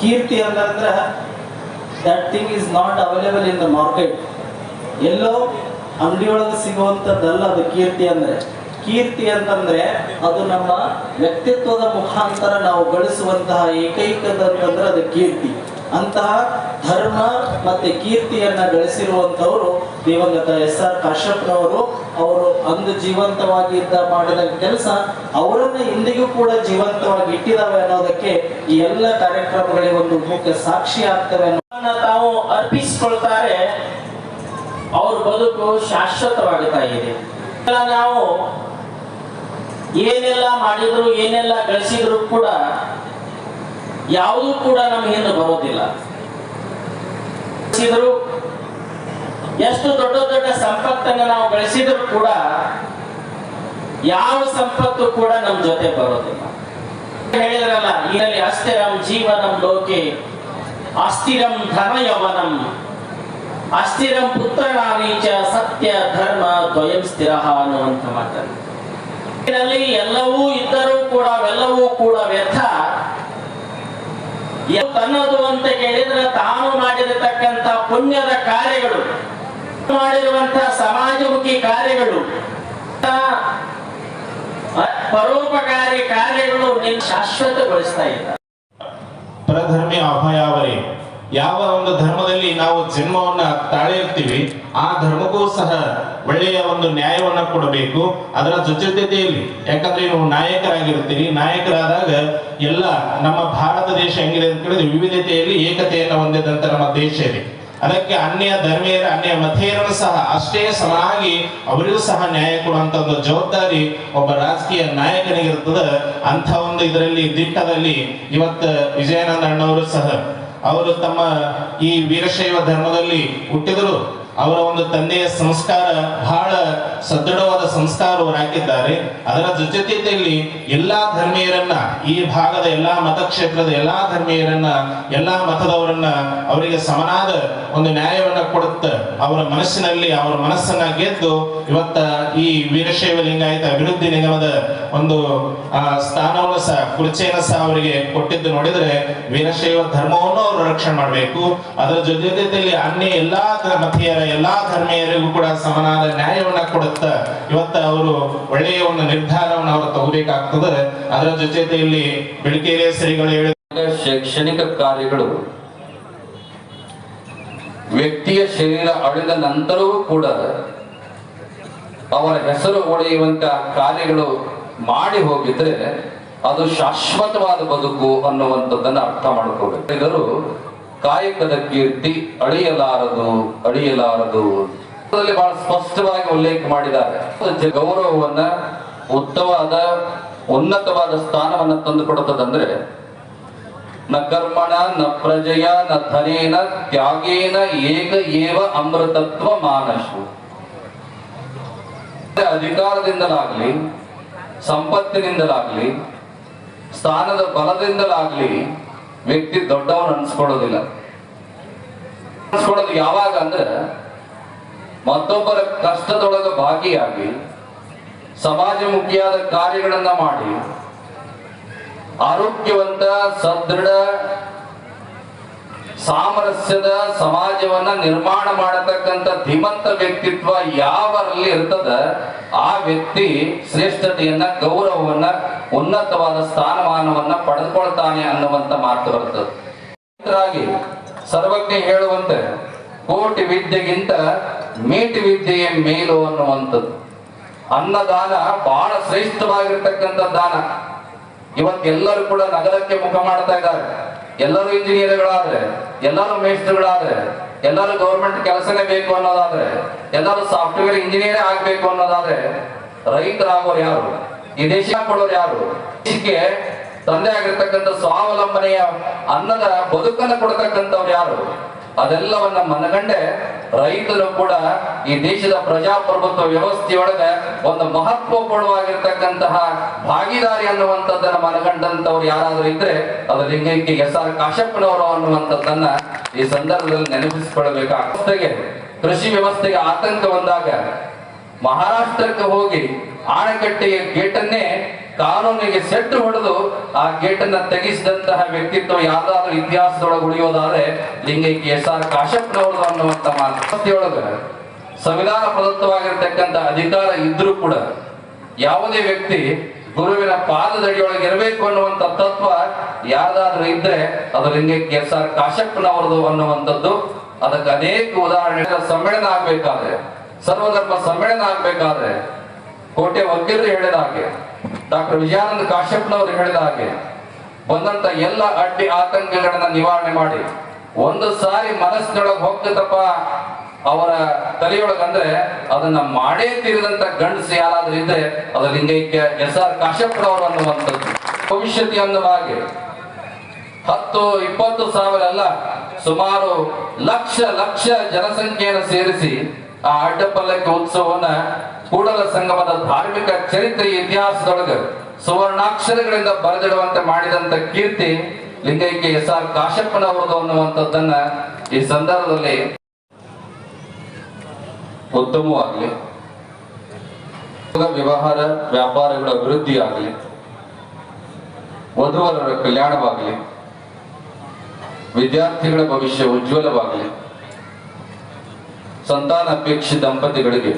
ಕೀರ್ತಿ ಅಂತಂದ್ರೆ that thing is not available in the market ಎಲ್ಲೋ ಅಂಗಡಿಯೊಳಗೆ ಸಿಗುವಂಥದ್ದಲ್ಲ ಅದು ಕೀರ್ತಿ ಅಂದ್ರೆ. ಕೀರ್ತಿ ಅಂತಂದ್ರೆ ಅದು ನಮ್ಮ ವ್ಯಕ್ತಿತ್ವದ ಮುಖಾಂತರ ನಾವು ಗಳಿಸುವಂತಹ ಏಕೈಕದಂತಂದ್ರೆ ಅದು ಕೀರ್ತಿ. ಅಂತಹ ಧರ್ಮ ಮತ್ತೆ ಕೀರ್ತಿಯನ್ನ ಗಳಿಸಿರುವಂತವರು ದಿವಂಗತ ಎಸ್ ಆರ್ ಕಾಶ್ಯಪ್ನವರು ಅವರು ಅಂದು ಜೀವಂತವಾಗಿ ಇದ್ದ ಮಾಡಿದ ಕೆಲಸ ಅವರನ್ನ ಇಂದಿಗೂ ಕೂಡ ಜೀವಂತವಾಗಿ ಇಟ್ಟಿದಾವೆ ಅನ್ನೋದಕ್ಕೆ ಈ ಎಲ್ಲ ಕಾರ್ಯಕ್ರಮಗಳಿಗೆ ಒಂದು ಮುಖ್ಯ ಸಾಕ್ಷಿ ಆಗ್ತವೆ ಅರ್ಪಿಸಿಕೊಳ್ತಾರೆ, ಅವ್ರ ಬದುಕು ಶಾಶ್ವತವಾಗುತ್ತಾ ಇದೆ. ನಾವು ಏನೆಲ್ಲ ಮಾಡಿದ್ರು, ಏನೆಲ್ಲ ಗಳಿಸಿದ್ರು ಕೂಡ ಯಾವುದೂ ಕೂಡ ನಮ್ಗೆ ಹಿಂದೆ ಬರೋದಿಲ್ಲ. ಎಷ್ಟು ದೊಡ್ಡ ದೊಡ್ಡ ಸಂಪತ್ತನ್ನು ನಾವು ಗಳಿಸಿದ್ರು ಕೂಡ ಯಾವ ಸಂಪತ್ತು ಕೂಡ ನಮ್ಮ ಜೊತೆ ಬರೋದಿಲ್ಲ. ಹೇಳಿದ್ರಲ್ಲ, ಇದರಲ್ಲಿ ಜೀವ ನಮ್ ಲೋಕೆ ಅಸ್ಥಿರಂ ಧರ್ಮಯವನಂ ಯವನಂ ಅಸ್ಥಿರಂ ಪುತ್ರನಾರೀಚ ಸತ್ಯ ಧರ್ಮ ದ್ವಯಂ ಸ್ಥಿರ ಅನ್ನುವಂತ ಮಾತನ್ನು ಇದರಲ್ಲಿ ಎಲ್ಲವೂ ಇದ್ದರೂ ಕೂಡ, ಅವೆಲ್ಲವೂ ಕೂಡ ವ್ಯರ್ಥ. ತನ್ನದು ಅಂತ ಕೇಳಿದ್ರೆ ತಾನು ಮಾಡಿರತಕ್ಕಂತ ಪುಣ್ಯದ ಕಾರ್ಯಗಳು ಮಾಡಿರುವಂತಹ ಸಮಾಜಮುಖಿ ಕಾರ್ಯಗಳು ಪರೋಪಕಾರಿ ಕಾರ್ಯಗಳು ಶಾಶ್ವತಗೊಳಿಸ್ತಾ ಇದ್ದಾರೆ ಪರಧರ್ಮಿ ಅಭಯಾವರಿ ಯಾವ ಒಂದು ಧರ್ಮದಲ್ಲಿ ನಾವು ಜನ್ಮವನ್ನ ತಾಳಿರ್ತೀವಿ ಆ ಧರ್ಮಕ್ಕೂ ಸಹ ಒಳ್ಳೆಯ ಒಂದು ನ್ಯಾಯವನ್ನ ಕೊಡಬೇಕು. ಅದರ ಜೊತೆಯಲ್ಲಿ ಯಾಕಂದ್ರೆ ನೀವು ನಾಯಕರಾಗಿರ್ತೀರಿ ನಾಯಕರಾದಾಗ ಎಲ್ಲ ನಮ್ಮ ಭಾರತ ದೇಶ ಹೆಂಗಿದೆ ಅಂತ ಹೇಳಿದ್ರೆ ವಿವಿಧತೆಯಲ್ಲಿ ಏಕತೆಯನ್ನು ಹೊಂದಿದಂತ ನಮ್ಮ ದೇಶ ಇದೆ. ಅದಕ್ಕೆ ಅನ್ಯ ಧರ್ಮೀಯರ, ಅನ್ಯ ಮತೀಯರನ್ನು ಸಹ ಅಷ್ಟೇ ಸಮನಾಗಿ ಅವರಿಗೂ ಸಹ ನ್ಯಾಯ ಕೊಡುವಂತ ಒಂದು ಜವಾಬ್ದಾರಿ ಒಬ್ಬ ರಾಜಕೀಯ ನಾಯಕನಿಗಿರುತ್ತದೆ. ಅಂತ ಒಂದು ಇದರಲ್ಲಿ, ದಿಟ್ಟದಲ್ಲಿ ಇವತ್ತು ವಿಜಯಾನಂದ ಅಣ್ಣವರು ಸಹ, ಅವರು ತಮ್ಮ ಈ ವೀರಶೈವ ಧರ್ಮದಲ್ಲಿ ಹುಟ್ಟಿದರು. ಅವರ ಒಂದು ತಂದೆಯ ಸಂಸ್ಕಾರ ಬಹಳ ಸದೃಢವಾದ ಸಂಸ್ಕಾರ ಅವರು ಹಾಕಿದ್ದಾರೆ. ಅದರ ಜೊತೆಯಲ್ಲಿ ಎಲ್ಲಾ ಧರ್ಮೀಯರನ್ನ ಈ ಭಾಗದ ಎಲ್ಲಾ ಮತಕ್ಷೇತ್ರದ ಎಲ್ಲಾ ಧರ್ಮೀಯರನ್ನ ಎಲ್ಲಾ ಮತದವರನ್ನ ಅವರಿಗೆ ಸಮನಾದ ಒಂದು ನ್ಯಾಯವನ್ನ ಕೊಡುತ್ತ ಅವರ ಮನಸ್ಸಿನಲ್ಲಿ ಅವರ ಮನಸ್ಸನ್ನ ಗೆದ್ದು ಇವತ್ತ ಈ ವೀರಶೈವ ಲಿಂಗಾಯತ ಅಭಿವೃದ್ಧಿ ನಿಗಮದ ಒಂದು ಆ, ಸ್ಥಾನವನ್ನು ಸಹ ಕುರ್ಚಿಯನ್ನು ಸಹ ಅವರಿಗೆ ಕೊಟ್ಟಿದ್ದು ನೋಡಿದ್ರೆ ವೀರಶೈವ ಧರ್ಮವನ್ನು ಅವರು ರಕ್ಷಣೆ ಮಾಡಬೇಕು. ಅದರ ಜೊತೆಯಲ್ಲಿ ಅನ್ಯ ಎಲ್ಲಾ ಮತೀಯರ ಎಲ್ಲಾ ಧರ್ಮೀಯರಿಗೂ ಕೂಡ ಸಮನಾದ ನ್ಯಾಯವನ್ನ ಕೊಡುತ್ತ ಇವತ್ತ ಅವರು ಒಳ್ಳೆಯ ಒಂದು ನಿರ್ಧಾರವನ್ನು ಅವರು ತಗೋಬೇಕಾಗ್ತದೆ. ಅದರ ಜೊತೆಯಲ್ಲಿ ಬೆಳಕೇರಿಯ ಶ್ರೀಗಳು ಹೇಳಿದ ಶೈಕ್ಷಣಿಕ ಕಾರ್ಯಗಳು ವ್ಯಕ್ತಿಯ ಶರೀರ ಅಳಿದ ನಂತರವೂ ಕೂಡ ಅವರ ಹೆಸರು ಉಳಿಯುವಂತ ಕಾರ್ಯಗಳು ಮಾಡಿ ಹೋಗಿದ್ರೆ ಅದು ಶಾಶ್ವತವಾದ ಬದುಕು ಅನ್ನುವಂಥದ್ದನ್ನ ಅರ್ಥ ಮಾಡಿಕೊಳ್ಬೇಕು ಕಾಯಕದ ಕೀರ್ತಿ ಅಳಿಯಲಾರದು ಅಳಿಯಲಾರದು. ಬಹಳ ಸ್ಪಷ್ಟವಾಗಿ ಉಲ್ಲೇಖ ಮಾಡಿದ್ದಾರೆ. ಗೌರವವನ್ನ ಉತ್ತಮವಾದ ಉನ್ನತವಾದ ಸ್ಥಾನವನ್ನ ತಂದು ಕೊಡುತ್ತದಂದ್ರೆ ನ ಕರ್ಮಣ, ನ ಪ್ರಜೆಯ, ನ ಧನೇನ, ತ್ಯಾಗೇನ, ಏಕ ಏವ ಅಮೃತತ್ವ ಮಾನಶು ಅಧಿಕಾರದಿಂದಲಾಗ್ಲಿ, ಸಂಪತ್ತಿನಿಂದಲಾಗ್ಲಿ, ಸ್ಥಾನದ ಬಲದಿಂದಲಾಗ್ಲಿ ವ್ಯಕ್ತಿ ದೊಡ್ಡವನ ಅನ್ಸ್ಕೊಳ್ಳೋದಿಲ್ಲ. ಅನ್ಸ್ಕೊಳ್ಳೋದು ಯಾವಾಗ ಅಂದ್ರೆ ಮತ್ತೊಬ್ಬರ ಕಷ್ಟದೊಳಗ ಭಾಗಿಯಾಗಿ ಸಮಾಜಮುಖಿಯಾದ ಕಾರ್ಯಗಳನ್ನ ಮಾಡಿ ಆರೋಗ್ಯವಂತ ಸದೃಢ ಸಾಮರಸ್ಯದ ಸಮಾಜವನ್ನ ನಿರ್ಮಾಣ ಮಾಡತಕ್ಕಂತ ಧೀಮಂತ ವ್ಯಕ್ತಿತ್ವ ಯಾವರಲ್ಲಿ ಇರ್ತದ, ಆ ವ್ಯಕ್ತಿ ಶ್ರೇಷ್ಠತೆಯನ್ನ, ಗೌರವವನ್ನ, ಉನ್ನತವಾದ ಸ್ಥಾನಮಾನವನ್ನ ಪಡೆದುಕೊಳ್ತಾನೆ ಅನ್ನುವಂತ ಮಾತು ಬರ್ತದೆ ಸರ್ವಜ್ಞ ಹೇಳುವಂತೆ ಕೋಟಿ ವಿದ್ಯೆಗಿಂತ ಮೀಟಿ ವಿದ್ಯೆಯ ಮೇಲು ಅನ್ನುವಂಥದ್ದು. ಅನ್ನದಾನ ಬಹಳ ಶ್ರೇಷ್ಠವಾಗಿರ್ತಕ್ಕಂಥ ದಾನ. ಇವತ್ತೆಲ್ಲರೂ ಕೂಡ ನಗರಕ್ಕೆ ಮುಖ ಮಾಡ್ತಾ ಇದ್ದಾರೆ. ಎಲ್ಲರೂ ಇಂಜಿನಿಯರ್ಗಳಾದ್ರೆ, ಎಲ್ಲರೂ ಮೇಸ್ಟ್ರುಗಳಾದ್ರೆ ಎಲ್ಲರೂ ಗೌರ್ಮೆಂಟ್ ಕೆಲಸನೇ ಬೇಕು ಅನ್ನೋದಾದ್ರೆ, ಎಲ್ಲರೂ ಸಾಫ್ಟ್ವೇರ್ ಇಂಜಿನಿಯರ್ ಆಗ್ಬೇಕು ಅನ್ನೋದಾದ್ರೆ ರೈತರಾಗೋರು ಯಾರು? ಈ ದೇಶ ಕೊಡೋರು ಯಾರು? ದೇಶಕ್ಕೆ ತಂದೆ ಆಗಿರ್ತಕ್ಕಂಥ ಸ್ವಾವಲಂಬನೆಯ ಅನ್ನದ ಬದುಕನ್ನು ಕೊಡತಕ್ಕಂಥವ್ರು ಯಾರು? ಅದೆಲ್ಲವನ್ನ ಮನಗಂಡೆ ರೈತರು ಕೂಡ ಈ ದೇಶದ ಪ್ರಜಾಪ್ರಭುತ್ವ ವ್ಯವಸ್ಥೆಯೊಳಗೆ ಒಂದು ಮಹತ್ವಪೂರ್ಣವಾಗಿರ್ತಕ್ಕಂತಹ ಭಾಗಿದಾರಿ ಅನ್ನುವಂಥದ್ದನ್ನ ಮನಗಂಡಂತವ್ರು ಯಾರಾದ್ರೂ ಇದ್ರೆ ಅದು ಲಿಂಗೈಕ್ಯ ಎಸ್ ಆರ್ ಕಾಶಪ್ಪನವರು ಅನ್ನುವಂಥದ್ದನ್ನ ಈ ಸಂದರ್ಭದಲ್ಲಿ ನೆನಪಿಸಿಕೊಳ್ಳಬೇಕಾಗ್ತದೆ. ಕೃಷಿ ವ್ಯವಸ್ಥೆಗೆ ಆತಂಕ ಬಂದಾಗ ಮಹಾರಾಷ್ಟ್ರಕ್ಕೆ ಹೋಗಿ ಆಣೆಕಟ್ಟೆಯ ಗೇಟನ್ನೇ ಕಾನೂನಿಗೆ ಸೆಟ್ಟು ಹೊಡೆದು ಆ ಗೇಟನ್ನ ತೆಗೆಸಿದಂತಹ ವ್ಯಕ್ತಿತ್ವ ಯಾವ್ದಾದ್ರು ಇತಿಹಾಸದೊಳಗೆ ಉಳಿಯೋದಾದ್ರೆ ಲಿಂಗೈಕ್ಯ ಎಸ್ ಆರ್ ಕಾಶಪ್ಪನವ್ರದ್ದು ಅನ್ನುವಂತ ಮಾತೊಳಗ ಸಂವಿಧಾನ ಪ್ರದತ್ತವಾಗಿರ್ತಕ್ಕಂಥ ಅಧಿಕಾರ ಇದ್ರೂ ಕೂಡ ಯಾವುದೇ ವ್ಯಕ್ತಿ ಗುರುವಿನ ಪಾದದಡಿಯೊಳಗೆ ಇರಬೇಕು ಅನ್ನುವಂತ ತತ್ವ ಯಾರ್ದಾದ್ರೂ ಇದ್ರೆ ಅದು ಲಿಂಗೈಕ್ಯ ಎಸ್ ಆರ್ ಕಾಶಪ್ಪನವರದು ಅನ್ನುವಂಥದ್ದು. ಅದಕ್ಕೆ ಅನೇಕ ಉದಾಹರಣೆ ಸಮ್ಮೇಳನ ಆಗ್ಬೇಕಾದ್ರೆ, ಸರ್ವಧರ್ಮ ಸಮ್ಮೇಳನ ಆಗ್ಬೇಕಾದ್ರೆ ಕೋಟೆ ವಕೀಲರು ಹೇಳಿದ ಹಾಗೆ ಡಾಕ್ಟರ್ ವಿಜಯಾನಂದ ಕಾಶ್ಯಪ್ನವರು ಹೇಳಿದ ಹಾಗೆ, ಬಂದಂತ ಎಲ್ಲ ಅಡ್ಡಿ ಆತಂಕಗಳನ್ನ ನಿವಾರಣೆ ಮಾಡಿ, ಒಂದು ಸಾರಿ ಮನಸ್ಸಿನೊಳಗೆ ಹೋಗ್ತದಪ್ಪ ಅವರ ತಲೆಯೊಳಗಂದ್ರೆ ಅದನ್ನ ಮಾಡೇ ತೀರಿದಂತ ಗಂಡಸು ಯಾರಾದ್ರೂ ಇದ್ರೆ ಅದು ಲಿಂಗೈಕ್ಯ ಎಸ್ ಆರ್ ಕಾಶ್ಯಪ್ನವರು ಅನ್ನುವಂಥದ್ದು. ಭವಿಷ್ಯತಿ ಅನ್ನುವಾಗಿ ಹತ್ತು, ಇಪ್ಪತ್ತು ಸಾವಿರ ಅಲ್ಲ ಸುಮಾರು ಲಕ್ಷ ಲಕ್ಷ ಜನಸಂಖ್ಯೆಯನ್ನು ಸೇರಿಸಿ ಆ ಅಡ್ಡಪಲ್ಲಕ್ಕೆ ಉತ್ಸವವನ್ನ ಕೂಡಲ ಸಂಗಮದ ಧಾರ್ಮಿಕ ಚರಿತ್ರೆ ಇತಿಹಾಸದೊಳಗೆ ಸುವರ್ಣಾಕ್ಷರಗಳಿಂದ ಬರೆದಿಡುವಂತೆ ಮಾಡಿದಂತ ಕೀರ್ತಿ ಲಿಂಗೈಕ್ಯ ಎಸ್ ಆರ್ ಕಾಶಪ್ಪನವರದು ಅನ್ನುವಂಥದ್ದನ್ನ ಈ ಸಂದರ್ಭದಲ್ಲಿ ಉತ್ತಮವಾಗಲಿ. ವ್ಯವಹಾರ ವ್ಯಾಪಾರಗಳ ಅಭಿವೃದ್ಧಿ ಆಗಲಿ ವಧುವರರ ಕಲ್ಯಾಣವಾಗಲಿ, ವಿದ್ಯಾರ್ಥಿಗಳ ಭವಿಷ್ಯ ಉಜ್ವಲವಾಗಲಿ ಸಂತಾನಾಪೇಕ್ಷಿ ದಂಪತಿಗಳಿಗೆ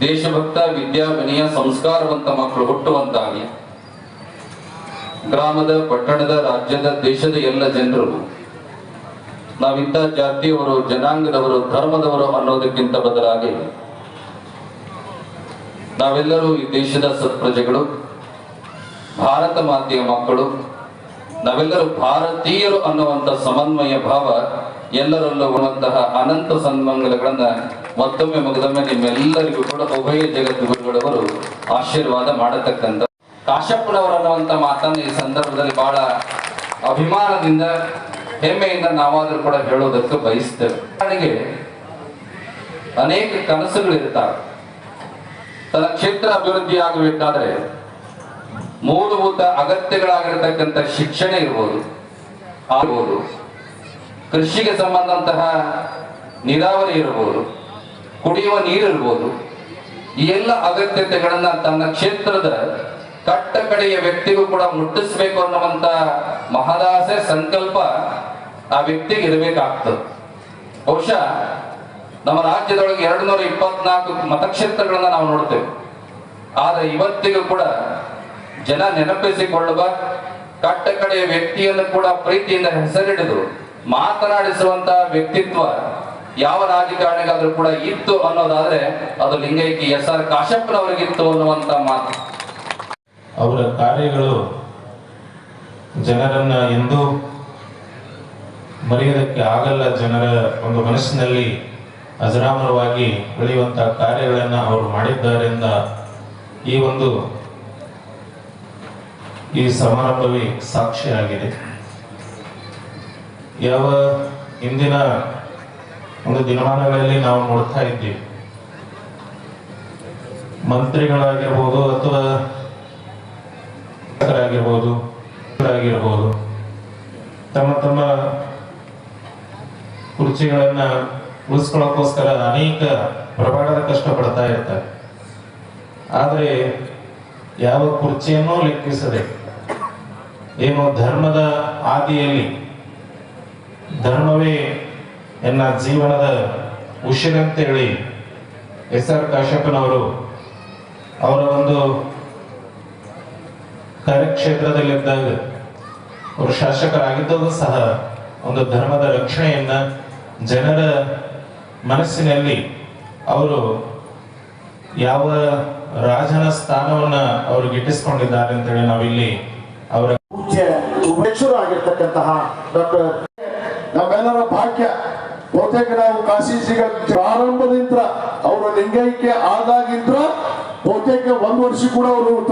ದೇಶಭಕ್ತ ವಿದ್ಯಾವಿನಯ ಸಂಸ್ಕಾರವಂತ ಮಕ್ಕಳು ಹುಟ್ಟುವಂತಾಗಿ ಗ್ರಾಮದ, ಪಟ್ಟಣದ, ರಾಜ್ಯದ, ದೇಶದ ಎಲ್ಲ ಜನರು ನಾವಿಂತ ಜಾತಿಯವರು, ಜನಾಂಗದವರು, ಧರ್ಮದವರು ಅನ್ನೋದಕ್ಕಿಂತ ಬದಲಾಗಿ ನಾವೆಲ್ಲರೂ ಈ ದೇಶದ ಸತ್ಪ್ರಜೆಗಳು, ಭಾರತ ಮಾತೆಯ ಮಕ್ಕಳು, ನಾವೆಲ್ಲರೂ ಭಾರತೀಯರು ಅನ್ನುವಂತ ಸಮನ್ವಯ ಭಾವ ಎಲ್ಲರಲ್ಲೂ ಉಳುವಂತಹ ಅನಂತ ಸನ್ಮಂಗಲಗಳನ್ನ ಮತ್ತೊಮ್ಮೆ ಮುಗಿದೊಮ್ಮೆ ನಿಮ್ಮೆಲ್ಲರಿಗೂ ಕೂಡ ಉಭಯ ಜಗದ್ಗುರುಗಳವರು ಆಶೀರ್ವಾದ ಮಾಡತಕ್ಕಂಥ ಕಾಶಪ್ಪನವರು ಅನ್ನುವಂಥ ಮಾತನ್ನು ಈ ಸಂದರ್ಭದಲ್ಲಿ ಬಹಳ ಅಭಿಮಾನದಿಂದ, ಹೆಮ್ಮೆಯಿಂದ ನಾವಾದರೂ ಕೂಡ ಹೇಳೋದಕ್ಕೆ ಬಯಸ್ತೇವೆ. ನನಗೆ ಅನೇಕ ಕನಸುಗಳಿರ್ತಾವೆ ತನ್ನ ಕ್ಷೇತ್ರ ಅಭಿವೃದ್ಧಿ ಆಗಬೇಕಾದ್ರೆ ಮೂಲಭೂತ ಅಗತ್ಯಗಳಾಗಿರತಕ್ಕಂಥ ಶಿಕ್ಷಣ ಇರ್ಬೋದು, ಆಗ್ಬೋದು. ಕೃಷಿಗೆ ಸಂಬಂಧಂತಹ ನೀರಾವರಿ ಇರಬಹುದು ಕುಡಿಯುವ ನೀರು ಇರ್ಬೋದು, ಈ ಎಲ್ಲ ಅಗತ್ಯತೆಗಳನ್ನ ತನ್ನ ಕ್ಷೇತ್ರದ ಕಟ್ಟ ಕಡೆಯ ವ್ಯಕ್ತಿಗೂ ಕೂಡ ಮುಟ್ಟಿಸ್ಬೇಕು ಅನ್ನುವಂತ ಮಹದಾಸೆ ಸಂಕಲ್ಪ ಆ ವ್ಯಕ್ತಿಗೆ ಇರಬೇಕಾಗ್ತದೆ. ಬಹುಶಃ ನಮ್ಮ ರಾಜ್ಯದೊಳಗೆ ಎರಡು ನೂರ ಇಪ್ಪತ್ನಾಲ್ಕು ಮತಕ್ಷೇತ್ರಗಳನ್ನ ನಾವು ನೋಡ್ತೇವೆ. ಆದ್ರೆ ಇವತ್ತಿಗೂ ಕೂಡ ಜನ ನೆನಪಿಸಿಕೊಳ್ಳುವ ಕಟ್ಟ ಕಡೆಯ ವ್ಯಕ್ತಿಯನ್ನು ಕೂಡ ಪ್ರೀತಿಯಿಂದ ಹೆಸರಿಡಿದು ಮಾತನಾಡಿಸುವಂತ ವ್ಯಕ್ತಿತ್ವ ಯಾವ ರಾಜಕಾರಣಿಗಾದ್ರೂ ಕೂಡ ಇತ್ತು ಅನ್ನೋದಾದ್ರೆ ಅದು ಲಿಂಗೈಕಿ ಎಸ್ ಆರ್ ಕಾಶಪ್ಪನವರಿಗಿತ್ತು ಅನ್ನುವಂತ ಮಾತು. ಅವರ ಕಾರ್ಯಗಳು ಜನರನ್ನ ಎಂದೂ ಮರೆಯೋದಕ್ಕೆ ಆಗಲ್ಲ ಜನರ ಒಂದು ಮನಸ್ಸಿನಲ್ಲಿ ಅಜರಾಮರವಾಗಿ ಉಳಿಯುವಂತಹ ಕಾರ್ಯಗಳನ್ನ ಅವರು ಮಾಡಿದ್ದಾರೆಂದ ಈ ಒಂದು ಈ ಸಮಾರಂಭವೇ ಸಾಕ್ಷಿಯಾಗಿದೆ. ಯಾವ ಇಂದಿನ ಒಂದು ದಿನಮಾನಗಳಲ್ಲಿ ನಾವು ನೋಡ್ತಾ ಇದ್ದೀವಿ. ಮಂತ್ರಿಗಳಾಗಿರ್ಬೋದು ಅಥವಾ ಆಗಿರ್ಬೋದು ಆಗಿರ್ಬೋದು ತಮ್ಮ ತಮ್ಮ ಕುರ್ಚಿಗಳನ್ನ ಉಳಿಸ್ಕೊಳ್ಳೋಕ್ಕೋಸ್ಕರ ಅನೇಕ ಪ್ರಮಾಣದ ಕಷ್ಟಪಡ್ತಾ ಇರ್ತಾರೆ. ಆದರೆ ಯಾವ ಕುರ್ಚಿಯನ್ನೂ ಲೆಕ್ಕಿಸದೆ ಏನು ಧರ್ಮದ ಆದಿಯಲ್ಲಿ ಧರ್ಮವೇ ಎನ್ನ ಜೀವನದ ಉಸಿರಂತೇಳಿ ಎಸ್ ಆರ್ ಕಾಶ್ಯಪ್ಪನವರು ಅವರ ಒಂದು ಕಾರ್ಯಕ್ಷೇತ್ರದಲ್ಲಿದ್ದಾಗ ಅವರು ಶಾಸಕರಾಗಿದ್ದವರು ಸಹ ಒಂದು ಧರ್ಮದ ರಕ್ಷಣೆಯನ್ನ ಜನರ ಮನಸ್ಸಿನಲ್ಲಿ ಅವರು ಯಾವ ರಾಜನ ಸ್ಥಾನವನ್ನ ಅವರು ಅಂತ ಹೇಳಿ ನಾವಿಲ್ಲಿ ಅವರ ಆಗಿರ್ತಕ್ಕಂತಹ ಡಾಕ್ಟರ್. ನಮ್ಮೆಲ್ಲರ ಭಾಗ್ಯ. ಬಹುತೇಕ ನಾವು ಕಾಶೀಜಿಗ ಪ್ರಾರಂಭದಿಂದ ಅವರ ಲಿಂಗೈಕ್ಯ ಆದಾಗಿದ್ರ ಬಹುತೇಕ ಒಂದು ವರ್ಷ ಕೂಡ ಅವರು